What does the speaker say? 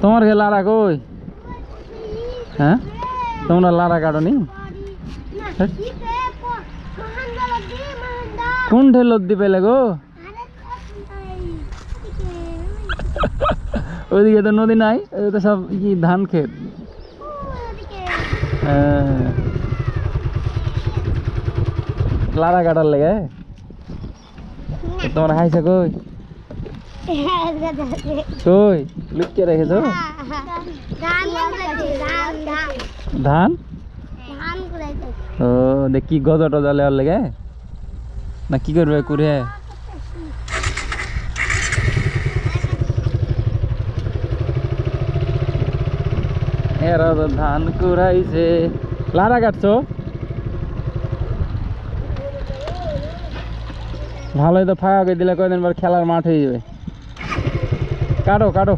তোমার কে লারা কই হ্যাঁ তোমরা লারা কাটনি কোন ঢেলত দি পেলে গো ওইদিকে তো নদী নাই ওই তো সব কি ধান ক্ষেত হ্যাঁ। লারা কাটার লেগে তো তোমার হাইছে কই কই? লুকিয়ে রেখেছো? ধান? ও, দেখ গজা টজা লেওয়ার লেগে। না, কি করবে কুড়ে? ধান কুড়াইছে। লারা কাটছো? ভালোই তো ফাঁকা করে দিলে কয়দিন পর খেলার মাঠ হয়ে যাবে। Caro, caro.